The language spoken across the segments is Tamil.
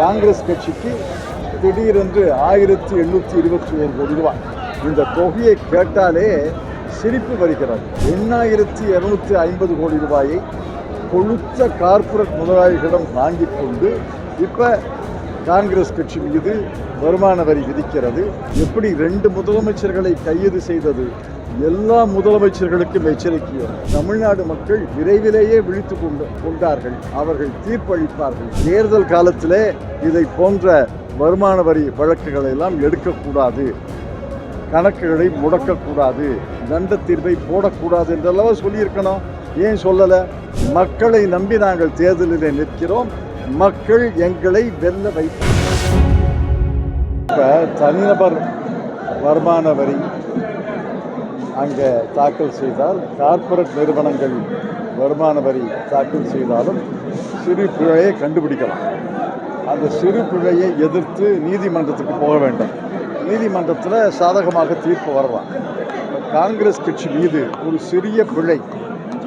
காங்கிரஸ் கட்சிக்கு திடீரென்று ஆயிரத்தி எண்ணூற்றி இருபத்தி ஒரு கோடி ரூபாய் இந்த தொகையை கேட்டாலே சிரிப்பு வருகிறது. எண்ணாயிரத்தி இரநூத்தி ஐம்பது கோடி ரூபாயை கொழுத்த கார்ப்பரேட் முதலாளிகளிடம் வாங்கிக் கொண்டு இப்போ காங்கிரஸ் கட்சி மீது வருமான வரி விதிக்கிறது. எப்படி ரெண்டு முதலமைச்சர்களை கைது செய்தது எல்லா முதலமைச்சர்களுக்கும் எச்சரிக்கையோ தமிழ்நாடு மக்கள் விரைவிலேயே விழித்து கொண்டு கொண்டார்கள் அவர்கள் தீர்ப்பளிப்பார்கள். தேர்தல் காலத்திலே இதை போன்ற வருமான வரி வழக்குகளை எல்லாம் எடுக்கக்கூடாது. கணக்குகளை முடக்கக்கூடாது. தண்ட தீர்வை போடக்கூடாது என்றெல்லாம் சொல்லியிருக்கணும். ஏன் சொல்லலை? மக்களை நம்பி நாங்கள் தேர்தலில் நிற்கிறோம். மக்கள் எங்களை வெல்ல வைப்போம் இப்போ தனிநபர் வருமான வரி அங்கே தாக்கல் செய்தால் கார்ப்பரேட் நிறுவனங்கள் வருமான வரி தாக்கல் செய்தாலும் சிறு பிழையை கண்டுபிடிக்கலாம். அந்த சிறு பிழையை எதிர்த்து நீதிமன்றத்துக்கு போக வேண்டும். நீதிமன்றத்தில் சாதகமாக தீர்ப்பு வரலாம். காங்கிரஸ் கட்சி மீது ஒரு சிறிய பிழை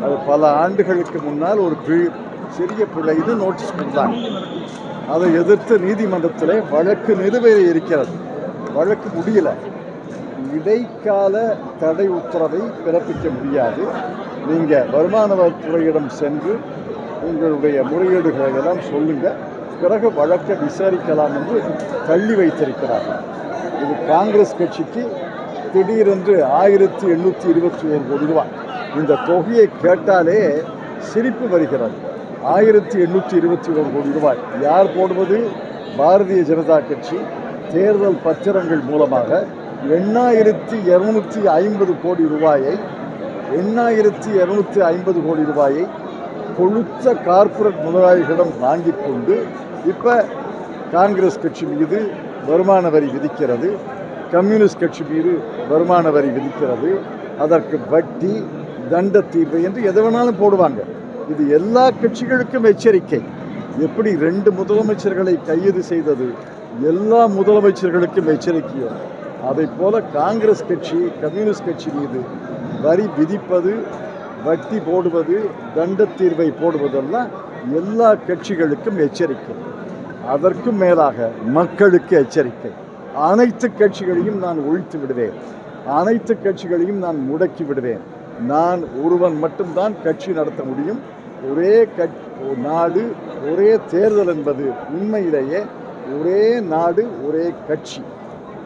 அது பல ஆண்டுகளுக்கு முன்னால் ஒரு பிழை சிறிய பிழைன்னு நோட்டீஸ் கொடுத்தாங்க. அதை எதிர்த்து நீதிமன்றத்தில் வழக்கு நிலுவையில் இருக்கிறது. வழக்கு முடியலை. இடைக்கால தடை உத்தரவை பிறப்பிக்க முடியாது. நீங்கள் வருமான வரித்துறையிடம் சென்று உங்களுடைய முறையீடுகளை எல்லாம் சொல்லுங்கள் பிறகு வழக்கை விசாரிக்கலாம் என்று தள்ளி வைத்திருக்கிறார்கள். இது காங்கிரஸ் கட்சிக்கு திடீரென்று ஆயிரத்தி எண்ணூற்றி இருபத்தி ஒரு கோடி ரூபாய். இந்த தொகையை கேட்டாலே சிரிப்பு வருகிறது. ஆயிரத்தி எண்ணூற்றி இருபத்தி ஒரு கோடி ரூபாய். யார் போடுவது? பாரதிய ஜனதா கட்சி. தேர்தல் பத்திரங்கள் மூலமாக எண்ணாயிரத்தி இரநூத்தி ஐம்பது கோடி ரூபாயை எண்ணாயிரத்தி இரநூத்தி ஐம்பது கோடி ரூபாயை கொழுத்த கார்ப்பரேட் முதலாளிகளிடம் வாங்கிக் கொண்டு இப்போ காங்கிரஸ் கட்சி மீது வருமான வரி விதிக்கிறது. கம்யூனிஸ்ட் கட்சி மீது வருமான வரி விதிக்கிறது. அதற்கு வட்டி தண்ட தீர்வு என்று எதை வேணாலும் போடுவாங்க. இது எல்லா கட்சிகளுக்கும் எச்சரிக்கை. எப்படி ரெண்டு முதலமைச்சர்களை கைது செய்தது? எல்லா முதலமைச்சர்களுக்கும் எச்சரிக்கையும். அதை போல காங்கிரஸ் கட்சி கம்யூனிஸ்ட் கட்சி மீது வரி விதிப்பது வட்டி போடுவது தண்ட தீர்வை போடுவதெல்லாம் எல்லா கட்சிகளுக்கும் எச்சரிக்கை. அதற்கும் மேலாக மக்களுக்கு எச்சரிக்கை. அனைத்து கட்சிகளையும் நான் ஒழித்து விடுவேன். அனைத்து கட்சிகளையும் நான் முடக்கி விடுவேன். நான் ஒருவன் மட்டும்தான் கட்சி நடத்த முடியும். ஒரே கட் நாடு ஒரே தேர்தல் என்பது உண்மையிலேயே ஒரே நாடு ஒரே கட்சி.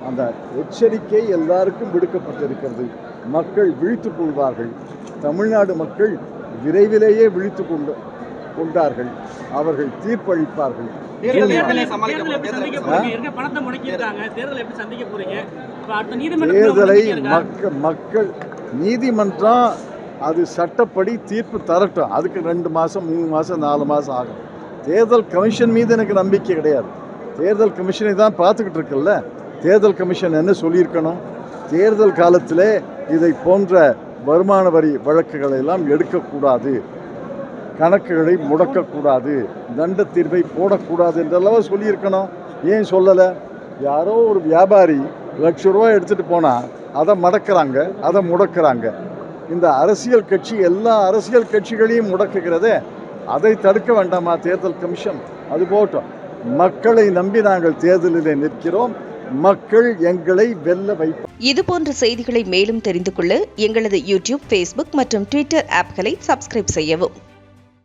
அந்த எச்சரிக்கை எல்லாருக்கும் விடுக்கப்பட்டிருக்கிறது. மக்கள் விழித்துக் கொள்வார்கள். தமிழ்நாடு மக்கள் விரைவிலேயே விழித்து கொண்டு கொண்டார்கள். அவர்கள் தீர்ப்பளிப்பார்கள். தேர்தல் மக்கள் நீதிமன்றம் அது சட்டப்படி தீர்ப்பு தரட்டும். அதுக்கு ரெண்டு மாதம் மூணு மாதம் நாலு மாதம் ஆகும். தேர்தல் கமிஷன் மீது எனக்கு நம்பிக்கை கிடையாது. தேர்தல் கமிஷனை தான் பார்த்துக்கிட்டு இருக்குல்ல? தேர்தல் கமிஷன் என்ன சொல்லியிருக்கணும்? தேர்தல் காலத்திலே இதை போன்ற வருமான வரி வழக்குகளை எல்லாம் எடுக்கக்கூடாது. கணக்குகளை முடக்கக்கூடாது. தண்ட தீர்வை போடக்கூடாது என்றெல்லாம் சொல்லியிருக்கணும். ஏன் சொல்லலை? யாரோ ஒரு வியாபாரி லட்ச ரூபாய் எடுத்துகிட்டு போனால் அதை மடக்கிறாங்க அதை முடக்கிறாங்க. இந்த அரசியல் கட்சி எல்லா அரசியல் கட்சிகளையும் முடக்குகிறதே அதை தடுக்க வேண்டாமா தேர்தல் கமிஷன்? அது போட்டோம் மக்களை நம்பி நாங்கள் தேர்தலில் நிற்கிறோம். மக்கள் எங்களை வெல்ல வைப்பார் இதுபோன்ற செய்திகளை மேலும் தெரிந்து கொள்ள எங்களது யூடியூப் ஃபேஸ்புக் மற்றும் ட்விட்டர் ஆப்களை சப்ஸ்கிரைப் செய்யவும்.